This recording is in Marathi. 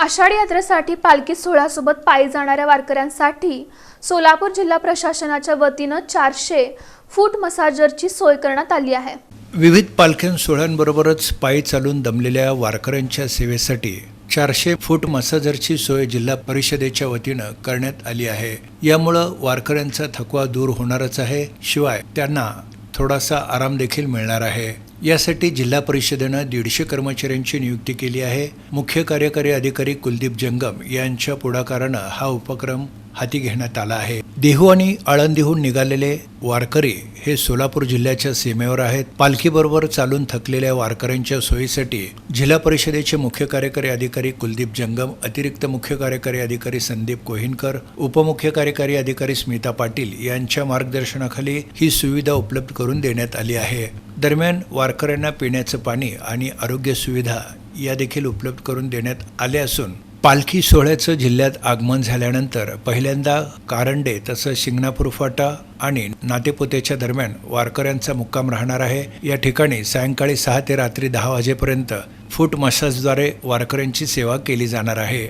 आषाढी यात्रेसाठी पालखी सोहळ्यासोबत पायी जाणाऱ्या वारकऱ्यांसाठी सोलापूर जिल्हा प्रशासनाच्या वतीनं चारशे फूट मसाजरची सोय करण्यात आली आहे. विविध पालख्यां सोहळ्यांबरोबरच पायी चालून दमलेल्या वारकऱ्यांच्या सेवेसाठी चारशे फूट मसाजरची सोय जिल्हा परिषदेच्या वतीनं करण्यात आली आहे. यामुळं वारकऱ्यांचा थकवा दूर होणारच आहे. शिवाय त्यांना थोडासा आराम देखील मिळणार आहे. यासाठी जिल्हा परिषदेनं दीडशे कर्मचाऱ्यांची नियुक्ती केली आहे. मुख्य कार्यकारी अधिकारी कुलदीप जंगम यांच्या पुढाकारानं हा उपक्रम हाती घेण्यात आला आहे. देहू आणि आळंदीहून निघालेले वारकरी हे सोलापूर जिल्ह्याच्या सीमेवर आहेत. पालखीबरोबर चालून थकलेल्या वारकऱ्यांच्या सोयीसाठी जिल्हा परिषदेचे मुख्य कार्यकारी अधिकारी कुलदीप जंगम अतिरिक्त मुख्य कार्यकारी अधिकारी संदीप कोहिनकर उपमुख्य कार्यकारी अधिकारी स्मिता पाटील यांच्या मार्गदर्शनाखाली ही सुविधा उपलब्ध करून देण्यात आली आहे. दरम्यान वारकऱ्यांना पिण्याचं पाणी आणि आरोग्य सुविधा या देखील उपलब्ध करून देण्यात आल्या असून पालखी सोहळ्याचं जिल्ह्यात आगमन झाल्यानंतर पहिल्यांदा कारंडे तसंच शिंगणापूर फाटा आणि नातेपुतेच्या दरम्यान वारकऱ्यांचा मुक्काम राहणार आहे. या ठिकाणी सायंकाळी सहा ते रात्री दहा वाजेपर्यंत फूट मसाजद्वारे वारकऱ्यांची सेवा केली जाणार आहे.